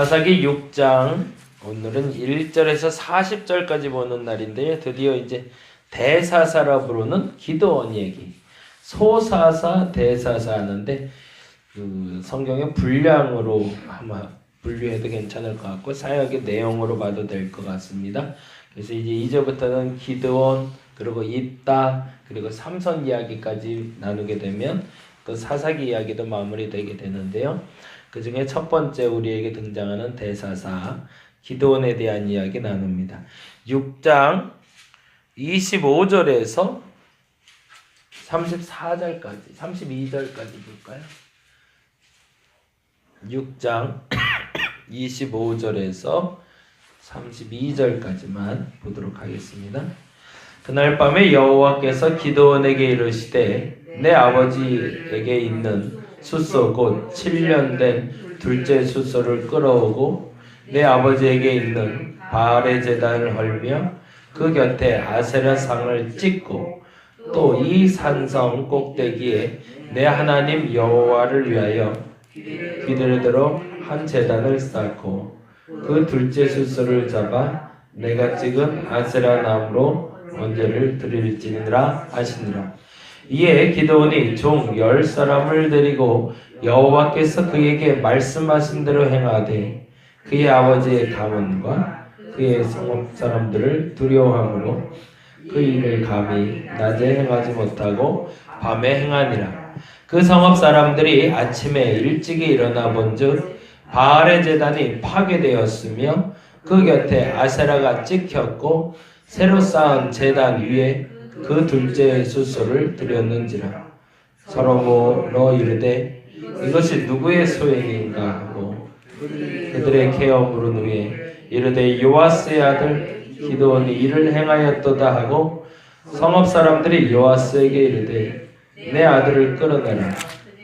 사사기 6장 오늘은 1절에서 40절까지 보는 날인데요. 드디어 이제 대사사라 부르는 기도원 얘기. 소사사, 대사사 하는데 그 성경의 분량으로 아마 분류해도 괜찮을 것 같고 사역의 내용으로 봐도 될 것 같습니다. 그래서 이제 이제부터는 기드온 그리고 입다 그리고 삼선 이야기까지 나누게 되면 또 사사기 이야기도 마무리되게 되는데요. 그 중에 첫 번째 우리에게 등장하는 대사사 기드온에 대한 이야기 나눕니다. 6장 25절에서 34절까지 32절까지 볼까요? 6장 25절에서 32절까지만 보도록 하겠습니다. 그날 밤에 여호와께서 기도원에게 이르시되 내 아버지에게 있는 숫소 곧 7년 된 둘째 숫소를 끌어오고 내 아버지에게 있는 바알의 제단을 헐며 그 곁에 아세라 상을 찍고 또 이 산성 꼭대기에 내 하나님 여호와를 위하여 들어 한 제단을 쌓고 그 둘째 숫소를 잡아 내가 찍은 아세라 나무로 언제를 드릴지니라 하시니라. 이에 기도원이 종 열 사람을 데리고 여호와께서 그에게 말씀하신 대로 행하되 그의 아버지의 가문과 그의 성읍 사람들을 두려워함으로 그 일을 감히 낮에 행하지 못하고 밤에 행하니라. 그 성읍 사람들이 아침에 일찍이 일어나 본즉 바알의 제단이 파괴되었으며 그 곁에 아세라가 찍혔고 새로 쌓은 제단 위에 그 둘째 숫소를 드렸는지라. 서로 모로 이르되 이것이 누구의 소행인가 하고 그들의 케어 물은 후에 이르되 요아스의 아들 기도원이 이를 행하였도다 하고 성읍 사람들이 요아스에게 이르되 내 아들을 끌어내라.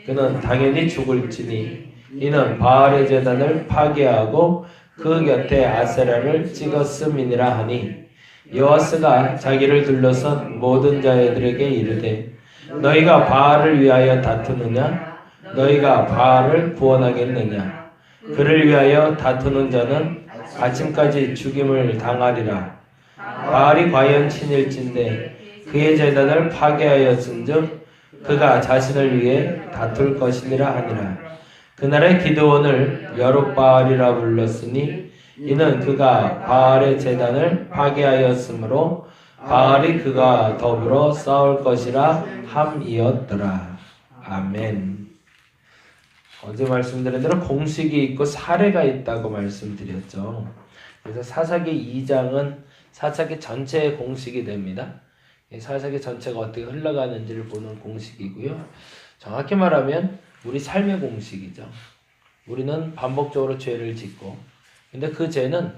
그는 당연히 죽을지니 이는 바알의 제단을 파괴하고 그 곁에 아세라를 찍었음이니라 하니 여호와스가 자기를 둘러선 모든 자들에게 이르되 너희가 바알을 위하여 다투느냐? 너희가 바알을 구원하겠느냐? 그를 위하여 다투는 자는 아침까지 죽임을 당하리라. 바알이 과연 친일진데 그의 재단을 파괴하였은즉 그가 자신을 위해 다툴 것이니라 하니라. 그날의 기드온을 여룻바알이라 불렀으니 이는 그가 바알의 재단을 파괴하였으므로 바알이 그가 더불어 싸울 것이라 함이었더라. 아멘. 어제 말씀드린 대로 공식이 있고 사례가 있다고 말씀드렸죠. 그래서 사사기 2장은 사사기 전체의 공식이 됩니다. 이 사사기 전체가 어떻게 흘러가는지를 보는 공식이고요. 정확히 말하면 우리 삶의 공식이죠. 우리는 반복적으로 죄를 짓고 근데 그 죄는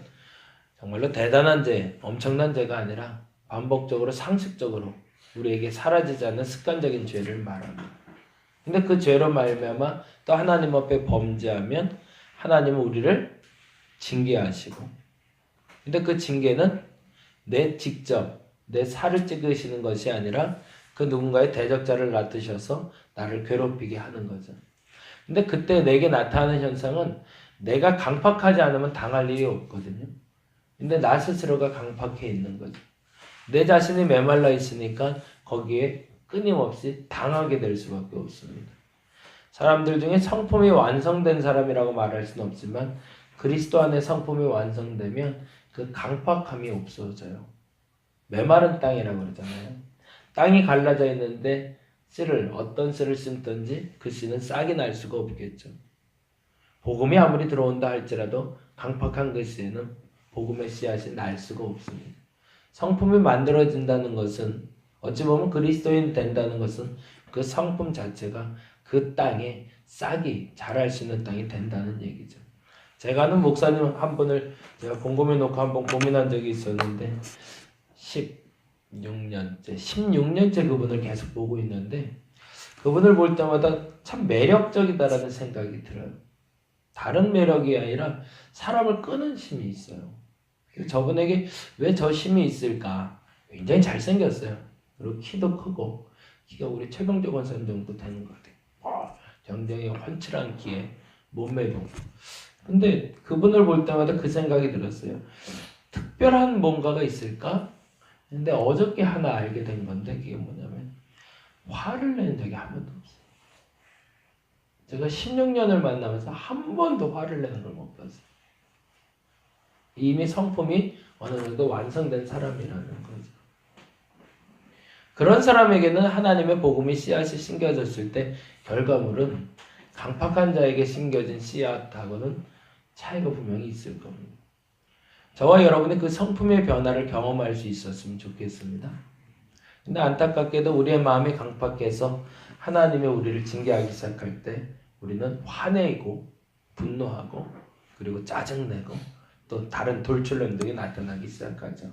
정말로 대단한 죄, 엄청난 죄가 아니라 반복적으로 상식적으로 우리에게 사라지지 않는 습관적인 죄를 말합니다. 근데 그 죄로 말미암아 또 하나님 앞에 범죄하면 하나님은 우리를 징계하시고 근데 그 징계는 내 직접 내 살을 찍으시는 것이 아니라 그 누군가의 대적자를 놔두셔서 나를 괴롭히게 하는 거죠. 근데 그때 내게 나타나는 현상은 내가 강팍하지 않으면 당할 일이 없거든요. 근데 나 스스로가 강팍해 있는 거죠. 내 자신이 메말라 있으니까 거기에 끊임없이 당하게 될 수밖에 없습니다. 사람들 중에 성품이 완성된 사람이라고 말할 수는 없지만 그리스도 안에 성품이 완성되면 그 강팍함이 없어져요. 메마른 땅이라고 그러잖아요. 땅이 갈라져 있는데 씨를 어떤 씨를 심든지 그 씨는 싹이 날 수가 없겠죠. 복음이 아무리 들어온다 할지라도 강팍한 그 씨에는 복음의 씨앗이 날 수가 없습니다. 성품이 만들어진다는 것은 어찌 보면 그리스도인 된다는 것은 그 성품 자체가 그 땅에 싹이 자랄 수 있는 땅이 된다는 얘기죠. 제가 아는 목사님 한 분을 제가 곰곰이 놓고 한 번 고민한 적이 있었는데 16년째, 16년째 그분을 계속 보고 있는데 그분을 볼 때마다 참 매력적이다라는 생각이 들어요. 다른 매력이 아니라 사람을 끄는 힘이 있어요. 저분에게 왜 저 힘이 있을까? 굉장히 잘생겼어요. 그리고 키도 크고 키가 우리 최병재 권사님 정도 되는 것 같아요. 어, 굉장히 훤칠한 키에 몸매도 근데 그분을 볼 때마다 그 생각이 들었어요. 특별한 뭔가가 있을까? 근데 어저께 하나 알게 된 건데 그게 뭐냐면 화를 낸 적이 한 번도 없어요. 제가 16년을 만나면서 한 번도 화를 내는 걸 못 봤어요. 이미 성품이 어느 정도 완성된 사람이라는 거죠. 그런 사람에게는 하나님의 복음이 씨앗이 심겨졌을 때 결과물은 강팍한 자에게 심겨진 씨앗하고는 차이가 분명히 있을 겁니다. 저와 여러분이 그 성품의 변화를 경험할 수 있었으면 좋겠습니다. 근데 안타깝게도 우리의 마음이 강팍해서 하나님의 우리를 징계하기 시작할 때 우리는 화내고 분노하고 그리고 짜증내고 또 다른 돌출 행동이 나타나기 시작하죠.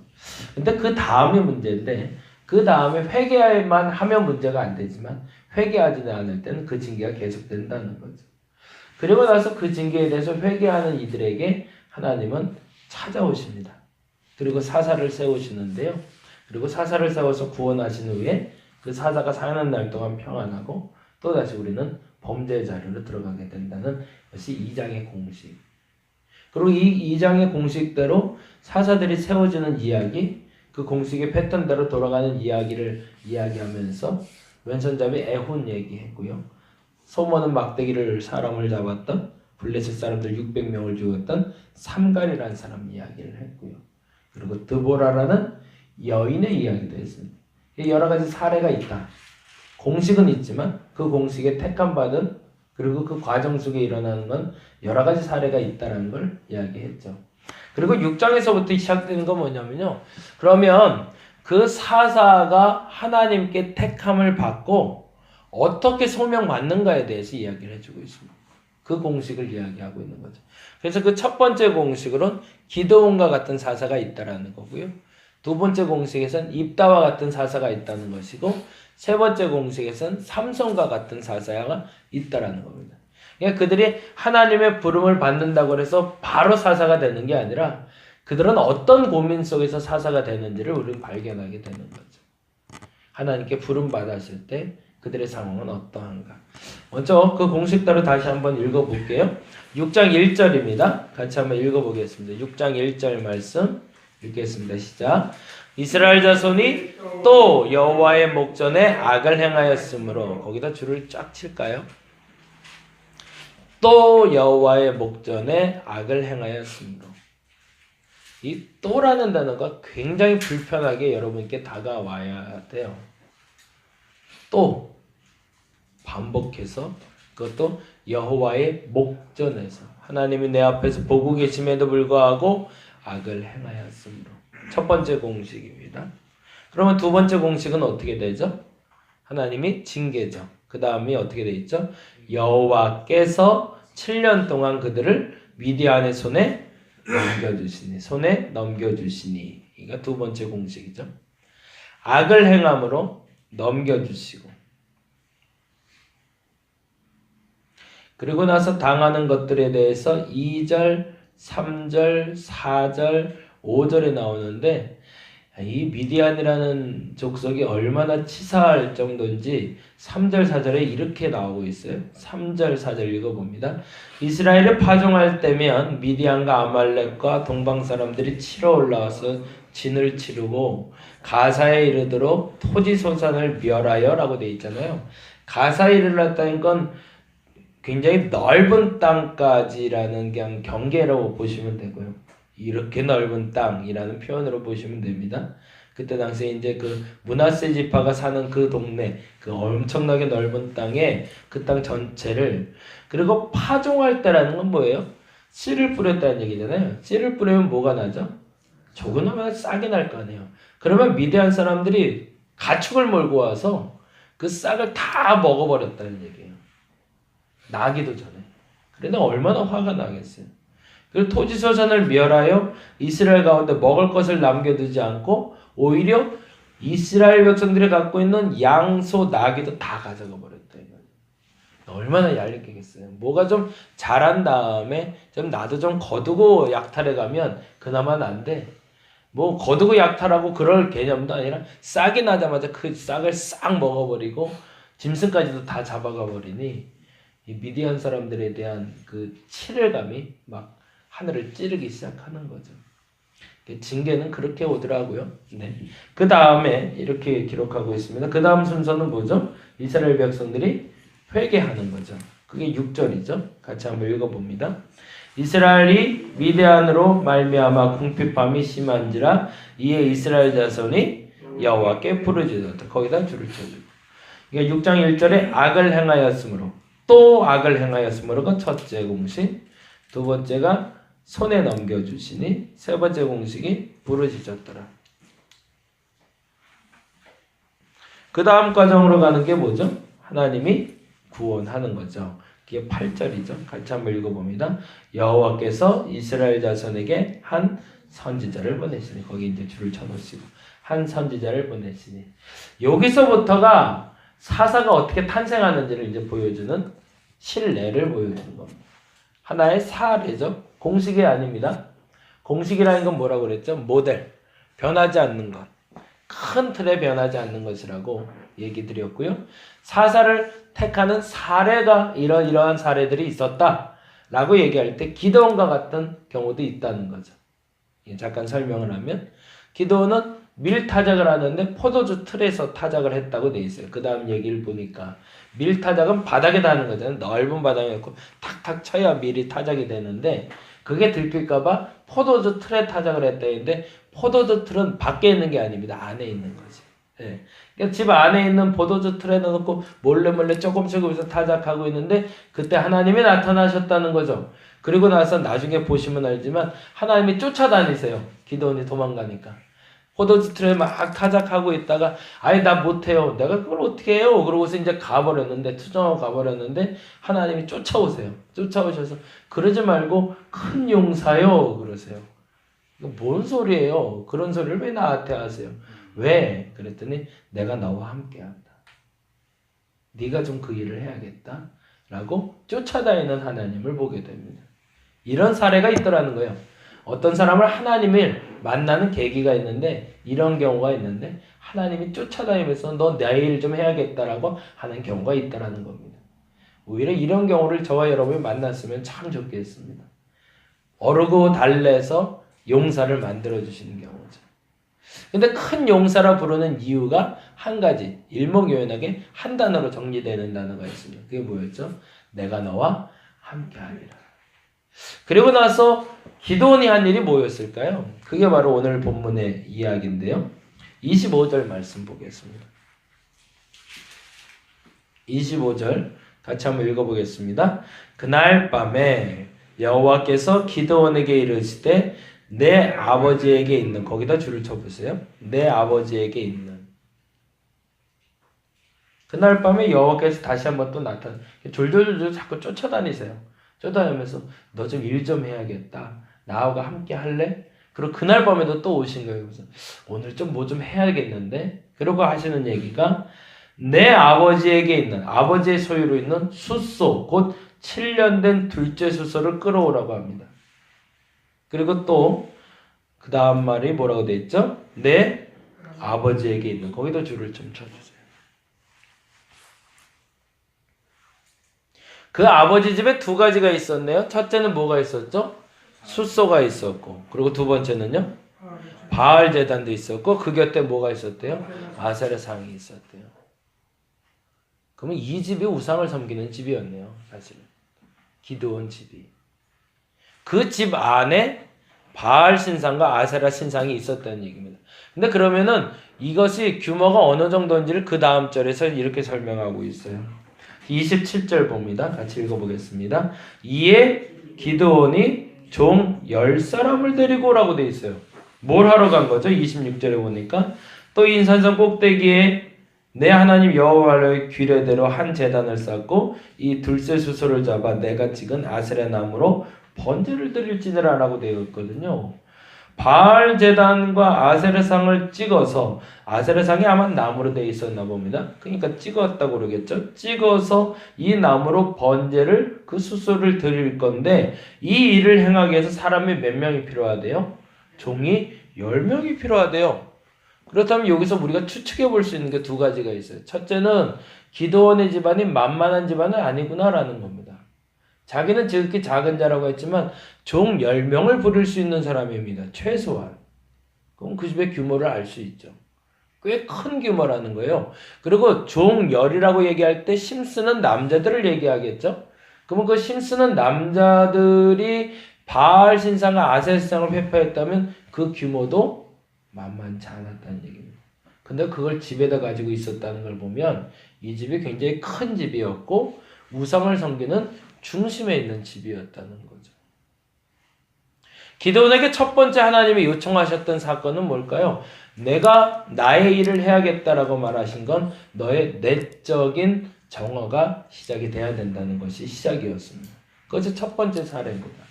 근데 그 다음이 문제인데 그 다음에 회개만 하면 문제가 안 되지만 회개하지 않을 때는 그 징계가 계속된다는 거죠. 그리고 나서 그 징계에 대해서 회개하는 이들에게 하나님은 찾아오십니다. 그리고 사사를 세우시는데요. 그리고 사사를 세워서 구원하신 후에 그 사사가 사는 날 동안 평안하고 또다시 우리는 범죄 자료로 들어가게 된다는 것이 2장의 공식. 그리고 이 2장의 공식대로 사사들이 세워지는 이야기, 그 공식의 패턴대로 돌아가는 이야기를 이야기하면서 왼손잡이 애혼 얘기했고요. 소모는 막대기를 사람을 잡았던 블레셋 사람들 600명을 죽였던 삼갈이라는 사람 이야기를 했고요. 그리고 드보라라는 여인의 이야기도 했습니다. 여러 가지 사례가 있다. 공식은 있지만 그 공식에 택함 받은 그리고 그 과정 속에 일어나는 건 여러 가지 사례가 있다는 걸 이야기했죠. 그리고 6장에서부터 시작되는 건 뭐냐면요. 그러면 그 사사가 하나님께 택함을 받고 어떻게 소명받는가에 대해서 이야기를 해주고 있습니다. 그 공식을 이야기하고 있는 거죠. 그래서 그 첫 번째 공식으로는 기도원과 같은 사사가 있다라는 거고요. 두 번째 공식에서는 입다와 같은 사사가 있다는 것이고 세 번째 공식에서는 삼성과 같은 사사가 있다라는 겁니다. 그러니까 그들이 하나님의 부름을 받는다고 해서 바로 사사가 되는 게 아니라 그들은 어떤 고민 속에서 사사가 되는지를 우리는 발견하게 되는 거죠. 하나님께 부름 받았을 때 그들의 상황은 어떠한가. 먼저 그 공식대로 다시 한번 읽어볼게요. 6장 1절입니다. 같이 한번 읽어보겠습니다. 6장 1절 말씀 읽겠습니다. 시작. 이스라엘 자손이 또 여호와의 목전에 악을 행하였으므로 거기다 줄을 쫙 칠까요? 또 여호와의 목전에 악을 행하였으므로 이 또라는 단어가 굉장히 불편하게 여러분께 다가와야 돼요. 또 반복해서 그것도 여호와의 목전에서 하나님이 내 앞에서 보고 계심에도 불구하고 악을 행하였으므로 첫 번째 공식입니다. 그러면 두 번째 공식은 어떻게 되죠? 하나님이 징계죠. 그 다음이 어떻게 돼 있죠? 여호와께서 7년 동안 그들을 미디안의 손에 넘겨주시니 손에 넘겨주시니 이가 두 번째 공식이죠. 악을 행함으로 넘겨주시고 그리고 나서 당하는 것들에 대해서 2절, 3절, 4절, 5절에 나오는데 이 미디안이라는 족속이 얼마나 치사할 정도인지 3절, 4절에 이렇게 나오고 있어요. 3절, 4절 읽어봅니다. 이스라엘을 파종할 때면 미디안과 아말렉과 동방 사람들이 치러 올라와서 진을 치르고 가사에 이르도록 토지 소산을 멸하여라고 돼 있잖아요. 가사에 이르렀다는 건 굉장히 넓은 땅까지라는 그냥 경계라고 보시면 되고요. 이렇게 넓은 땅이라는 표현으로 보시면 됩니다. 그때 당시에 이제 그 문하세 지파가 사는 그 동네, 그 엄청나게 넓은 땅에 그 땅 전체를 그리고 파종할 때라는 건 뭐예요? 씨를 뿌렸다는 얘기잖아요. 씨를 뿌리면 뭐가 나죠? 조금나마 싹이 날 거 아니에요. 그러면 미대한 사람들이 가축을 몰고 와서 그 싹을 다 먹어버렸다는 얘기예요. 나기도 전에. 그런데 얼마나 화가 나겠어요. 그리고 토지 소산을 멸하여 이스라엘 가운데 먹을 것을 남겨두지 않고 오히려 이스라엘 백성들이 갖고 있는 양소 나기도 다 가져가 버렸다. 얼마나 얄밉겠어요. 뭐가 좀 자란 다음에 좀 나도 좀 거두고 약탈해 가면 그나마 난데 뭐 거두고 약탈하고 그럴 개념도 아니라 싹이 나자마자 그 싹을 싹 먹어버리고 짐승까지도 다 잡아가 버리니 이 미디안 사람들에 대한 그 치열감이 막 하늘을 찌르기 시작하는 거죠. 징계는 그렇게 오더라고요. 네. 그 다음에 이렇게 기록하고 있습니다. 그 다음 순서는 뭐죠? 이스라엘 백성들이 회개하는 거죠. 그게 6절이죠. 같이 한번 읽어봅니다. 이스라엘이 미대안으로 말미암아 궁핍함이 심한지라 이에 이스라엘 자손이 여호와께 부르짖었다. 거기다 줄을 쳐주고. 그러니까 6장 1절에 악을 행하였으므로 또 악을 행하였으므로가 첫째 공식. 두 번째가 손에 넘겨주시니 세 번째 공식이 부르짖었더라. 그 다음 과정으로 가는 게 뭐죠? 하나님이 구원하는 거죠. 그게 8절이죠. 같이 한번 읽어봅니다. 여호와께서 이스라엘 자손에게 한 선지자를 보내시니 거기 이제 줄을 쳐놓으시고 한 선지자를 보내시니 여기서부터가 사사가 어떻게 탄생하는지를 이제 보여주는 실례를 보여주는 겁니다. 하나의 사례죠. 공식이 아닙니다. 공식이라는 건 뭐라고 그랬죠? 모델. 변하지 않는 것. 큰 틀에 변하지 않는 것이라고 얘기 드렸고요. 사사를 택하는 사례가 이런 이러한 사례들이 있었다라고 얘기할 때 기도원과 같은 경우도 있다는 거죠. 예, 잠깐 설명을 하면 기도원은 밀 타작을 하는데 포도주 틀에서 타작을 했다고 돼 있어요. 그 다음 얘기를 보니까 밀 타작은 바닥에 닿는 거잖아요. 넓은 바닥에 놓고 탁탁 쳐야 밀이 타작이 되는데 그게 들킬까봐 포도주 틀에 타작을 했다 했는데 포도주 틀은 밖에 있는 게 아닙니다. 안에 있는 거지. 예. 그러니까 집 안에 있는 포도주 틀에 넣어놓고 몰래 몰래 조금씩 여기서 타작하고 있는데 그때 하나님이 나타나셨다는 거죠. 그리고 나서 나중에 보시면 알지만 하나님이 쫓아다니세요. 기도원이 도망가니까. 포도주 틀에 막 타작하고 있다가 아니 나 못해요. 내가 그걸 어떻게 해요? 그러고서 이제 가버렸는데 투정하고 가버렸는데 하나님이 쫓아오세요. 쫓아오셔서 그러지 말고 큰 용사요 그러세요. 이거 뭔 소리예요? 그런 소리를 왜 나한테 하세요? 왜? 그랬더니 내가 너와 함께한다. 네가 좀 그 일을 해야겠다. 라고 쫓아다니는 하나님을 보게 됩니다. 이런 사례가 있더라는 거예요. 어떤 사람을 하나님을 만나는 계기가 있는데 이런 경우가 있는데 하나님이 쫓아다니면서 너 내일 좀 해야겠다라고 하는 경우가 있다라는 겁니다. 오히려 이런 경우를 저와 여러분이 만났으면 참 좋겠습니다. 어르고 달래서 용사를 만들어 주시는 경우죠. 근데 큰 용사라 부르는 이유가 한 가지 일목요연하게 한 단어로 정리되는 단어가 있습니다. 그게 뭐였죠? 내가 너와 함께하리라. 그리고 나서 기도원이 한 일이 뭐였을까요? 그게 바로 오늘 본문의 이야기인데요. 25절 말씀 보겠습니다. 25절 같이 한번 읽어보겠습니다. 그날 밤에 여호와께서 기도원에게 이르시되 내 아버지에게 있는 거기다 줄을 쳐보세요. 내 아버지에게 있는 그날 밤에 여호와께서 다시 한번 또 나타나 졸졸졸 자꾸 쫓아다니세요. 쫓아다니면서 너 좀 일 좀 해야겠다. 나하고 함께 할래? 그리고 그날 밤에도 또 오신 거예요. 그래서 오늘 좀 뭐 좀 해야겠는데? 그러고 하시는 얘기가 내 아버지에게 있는 아버지의 소유로 있는 숫소 곧 7년 된 둘째 숫소를 끌어오라고 합니다. 그리고 또 그 다음 말이 뭐라고 돼 있죠? 내 아버지에게 있는 거기도 줄을 좀 쳐주세요. 그 아버지 집에 두 가지가 있었네요. 첫째는 뭐가 있었죠? 숫소가 있었고 그리고 두 번째는요? 바알 재단도 있었고 그 곁에 뭐가 있었대요? 아세라 상이 있었대요. 그러면 이 집이 우상을 섬기는 집이었네요. 사실 기도원 집이 그 집 안에 바알 신상과 아세라 신상이 있었다는 얘기입니다. 근데 그러면은 이것이 규모가 어느 정도인지를 그 다음 절에서 이렇게 설명하고 있어요. 27절 봅니다. 같이 읽어보겠습니다. 이에 기도원이 종 10사람을 데리고 오라고 돼 있어요. 뭘 하러 간 거죠? 26절에 보니까 또 인산성 꼭대기에 내 하나님 여호와의 규례대로 한 제단을 쌓고 이 둘째 수소를 잡아 내가 찍은 아세라 나무로 번제를 드릴지니라라고 되어 있거든요. 바알 제단과 아세르상을 찍어서 아세르상이 아마 나무로 되어 있었나 봅니다. 그러니까 찍었다고 그러겠죠. 찍어서 이 나무로 번제를 그 수소를 드릴 건데 이 일을 행하기 위해서 사람이 몇 명이 필요하대요? 종이 10명이 필요하대요. 그렇다면 여기서 우리가 추측해 볼 수 있는 게 두 가지가 있어요. 첫째는 기도원의 집안이 만만한 집안은 아니구나라는 겁니다. 자기는 지극히 작은 자라고 했지만 종 10명을 부릴 수 있는 사람입니다. 최소한. 그럼 그 집의 규모를 알 수 있죠. 꽤 큰 규모라는 거예요. 그리고 종 열이라고 얘기할 때 심쓰는 남자들을 얘기하겠죠. 그러면 그 심쓰는 남자들이 바알 신상과 아세스상을 회파했다면 그 규모도 만만치 않았다는 얘기입니다. 근데 그걸 집에다 가지고 있었다는 걸 보면 이 집이 굉장히 큰 집이었고 우상을 섬기는 중심에 있는 집이었다는 거죠. 기도원에게 첫 번째 하나님이 요청하셨던 사건은 뭘까요? 내가 나의 일을 해야겠다라고 말하신 건 너의 내적인 정화가 시작이 돼야 된다는 것이 시작이었습니다. 그것이 첫 번째 사례입니다.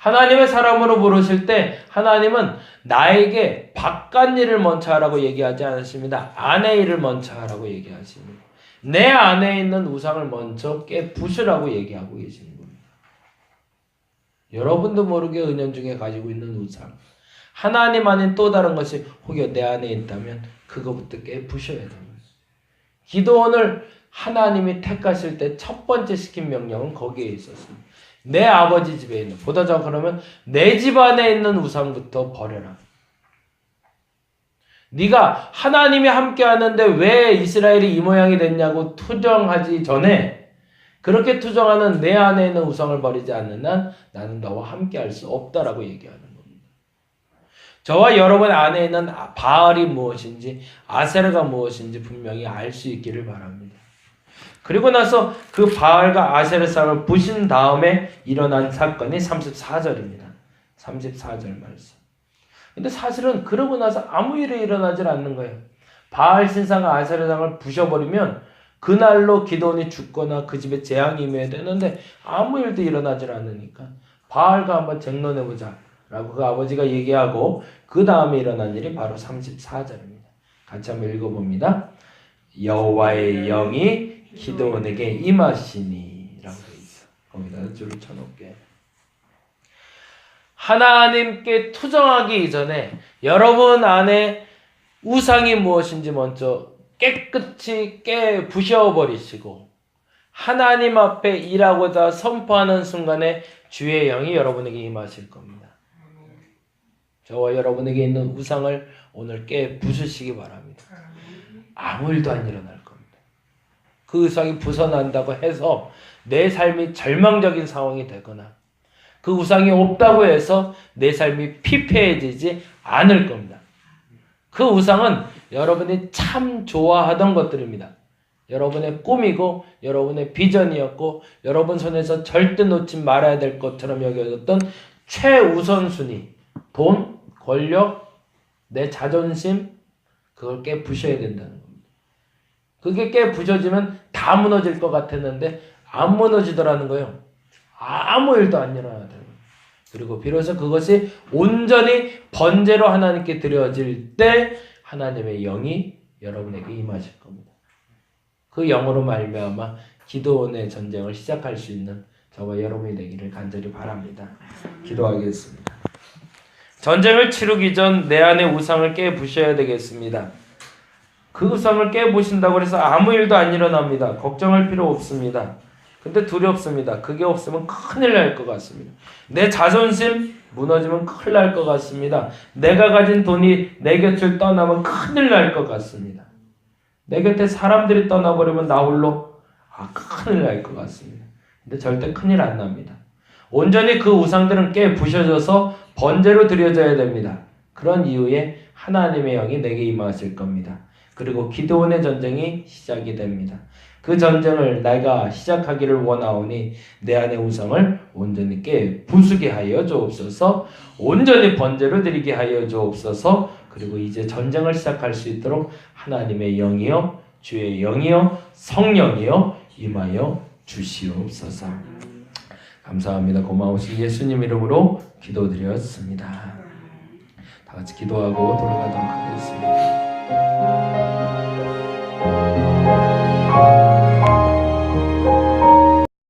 하나님의 사람으로 부르실 때 하나님은 나에게 바깥 일을 먼저 하라고 얘기하지 않으십니다. 안의 일을 먼저 하라고 얘기하십니다. 내 안에 있는 우상을 먼저 깨부수라고 얘기하고 계시는 겁니다. 여러분도 모르게 은연중에 가지고 있는 우상. 하나님 아닌 또 다른 것이 혹여 내 안에 있다면 그거부터 깨부셔야 됩니다. 기도원을 하나님이 택하실 때 첫 번째 시킨 명령은 거기에 있었습니다. 내 아버지 집에 있는 보다 더 그러면 내 집 안에 있는 우상부터 버려라. 네가 하나님이 함께 하는데 왜 이스라엘이 이 모양이 됐냐고 투정하지 전에 그렇게 투정하는 내 안에 있는 우상을 버리지 않는 한 나는 너와 함께 할 수 없다라고 얘기하는 겁니다. 저와 여러분 안에 있는 바알이 무엇인지 아세르가 무엇인지 분명히 알 수 있기를 바랍니다. 그리고 나서 그 바알과 아세르 쌍을 부신 다음에 일어난 사건이 34절입니다. 34절 말씀. 근데 사실은 그러고 나서 아무 일이 일어나질 않는 거예요. 바알 신상과 아세르 상을 부셔버리면 그날로 기도원이 죽거나 그 집에 재앙이 임해야 되는데 아무 일도 일어나질 않으니까 바알과 한번 쟁론해보자 라고 그 아버지가 얘기하고 그 다음에 일어난 일이 바로 34절입니다. 같이 한번 읽어봅니다. 여호와의 영이 기도원에게 임하시니 라고 되어 있어. 거기다 줄을 쳐놓게. 하나님께 투정하기 이전에 여러분 안에 우상이 무엇인지 먼저 깨끗이 깨 부셔버리시고 하나님 앞에 일하고자 선포하는 순간에 주의 영이 여러분에게 임하실 겁니다. 저와 여러분에게 있는 우상을 오늘 깨 부수시기 바랍니다. 아무 일도 안 일어날 겁니다. 그 우상이 부서난다고 해서 내 삶이 절망적인 상황이 되거나 그 우상이 없다고 해서 내 삶이 피폐해지지 않을 겁니다. 그 우상은 여러분이 참 좋아하던 것들입니다. 여러분의 꿈이고 여러분의 비전이었고 여러분 손에서 절대 놓지 말아야 될 것처럼 여겨졌던 최우선순위 돈, 권력, 내 자존심 그걸 깨 부셔야 된다는 겁니다. 그게 깨 부셔지면 다 무너질 것 같았는데 안 무너지더라는 거예요. 아무 일도 안 일어나야 돼요. 그리고 비로소 그것이 온전히 번제로 하나님께 드려질 때 하나님의 영이 여러분에게 임하실 겁니다. 그 영으로 말미암아 기도원의 전쟁을 시작할 수 있는 저와 여러분이 되기를 간절히 바랍니다. 기도하겠습니다. 전쟁을 치르기 전 내 안의 우상을 깨 부셔야 되겠습니다. 그 우상을 깨 부신다고 해서 아무 일도 안 일어납니다. 걱정할 필요 없습니다. 근데 두렵습니다. 그게 없으면 큰일 날 것 같습니다. 내 자존심 무너지면 큰일 날 것 같습니다. 내가 가진 돈이 내 곁을 떠나면 큰일 날 것 같습니다. 내 곁에 사람들이 떠나버리면 나 홀로 아 큰일 날 것 같습니다. 근데 절대 큰일 안 납니다. 온전히 그 우상들은 깨 부셔져서 번제로 드려져야 됩니다. 그런 이후에 하나님의 영이 내게 임하실 겁니다. 그리고 기도원의 전쟁이 시작이 됩니다. 그 전쟁을 내가 시작하기를 원하오니 내 안의 우상을 온전히 깨 부수게 하여 주옵소서. 온전히 번제로 드리게 하여 주옵소서. 그리고 이제 전쟁을 시작할 수 있도록 하나님의 영이요 주의 영이요 성령이요 임하여 주시옵소서. 감사합니다. 고마우신 예수님 이름으로 기도드렸습니다. 다 같이 기도하고 돌아가도록 하겠습니다 Thank you.